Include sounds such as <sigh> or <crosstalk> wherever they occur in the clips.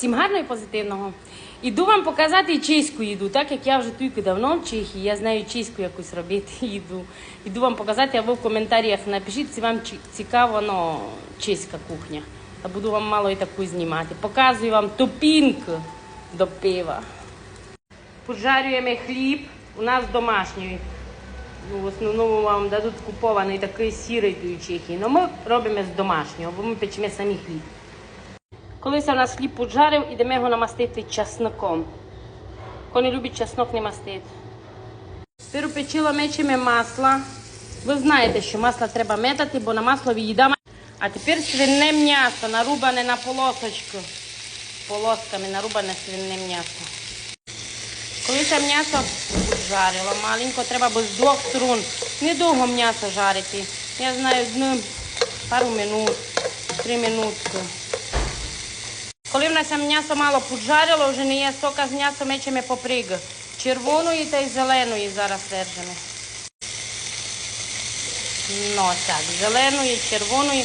Всім гарного і позитивного. Іду вам показати чеську їду, так як я вже тільки давно в Чехії, я знаю чеську якусь робити <laughs> їду. Іду вам показати, а ви в коментарях напишіть, чи вам цікаво ну, чеська кухня. Та буду вам мало і таку знімати. Показую вам топінку до пива. Поджарюємо хліб у нас домашній. Ну, в основному вам дадуть купований такий сірий у Чехії. але ми робимо з домашнього, бо ми печемо самі хліб. Колись у нас хліб поджарив, ідемо його намастити часником. Хто не любить чеснок, не мастить. Тепер печила мечемо масло. Ви знаєте, що масло треба метати, бо на масло їдемо. А тепер свине м'ясо, нарубане на полосочку. Полосками нарубане свине м'ясо. Коли м'ясо жарило маленько, треба з двох сторон. Недовго м'ясо жарити. Я знаю, ну, пару минут, три минутки. Коли в нас м'ясо мало поджарило, вже не є сока з м'ясом, мечемо поприги. Червоної та й зеленої зараз держимо. Ну так, зеленої, червоної.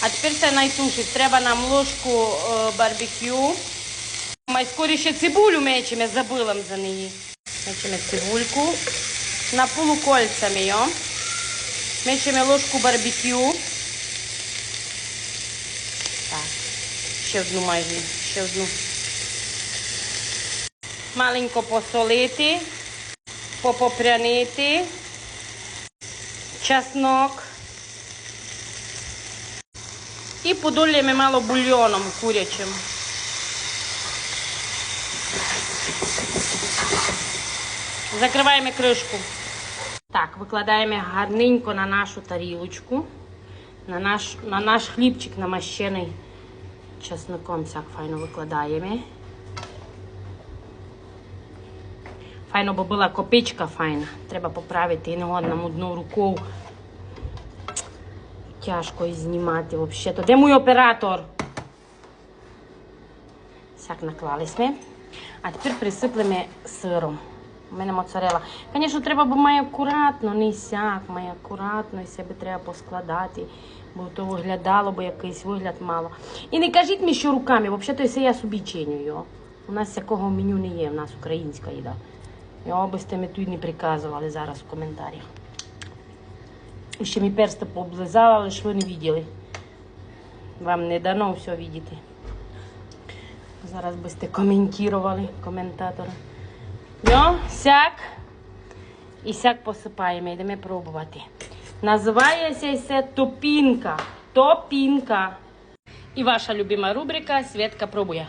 А тепер це найтушить. Треба нам ложку е, барбекю. Ми скоріше цибулю мечемо, забила за неї. Мечемо цибульку. На полукольцями. Мечемо ложку барбекю. Ще одну майже, ще одну. Маленько посолити, попопрянити, чеснок. І подолємо мало бульйоном курячим. Закриваємо кришку. Так, викладаємо гарненько на нашу тарілочку, на наш, на наш хлібчик намащений чесником так файно викладаємо. Файно, бо була копичка файна. Треба поправити і не годно одну рукою. Тяжко її знімати взагалі. Де мій оператор? Так наклались ми. А тепер присиплемо сиром. У мене моцарела. Звісно, треба бо має акуратно, не сяк, має акуратно, і себе треба поскладати, бо то виглядало, бо якийсь вигляд мало. І не кажіть мені, що руками, взагалі це я собі чиню його. У нас такого меню не є, у нас українська їда. Його би сте тут не приказували зараз в коментарях. І ще мій перста пооблизала, але ж ви не бачили. Вам не дано все бачити. Зараз би сте коментували, коментатори. Ну, сяк. І сяк посипаємо, йдемо пробувати. Називається це топінка. Топінка. І ваша любима рубрика Свідка пробує.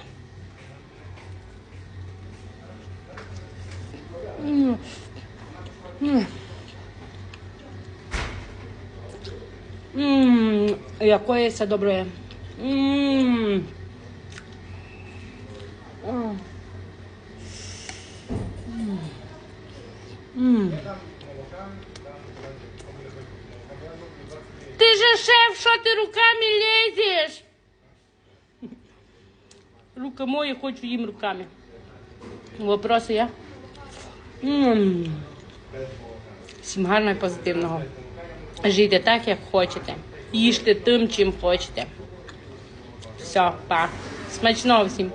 М. М. М, Якое це добре. М. М. Ти же шеф, що ти руками лезеш? Руки мої, хочу їм руками. Вопроси є? Всім гарного і позитивного. Жийте так, як хочете. Їжте тим, чим хочете. Все, па. Смачного всім.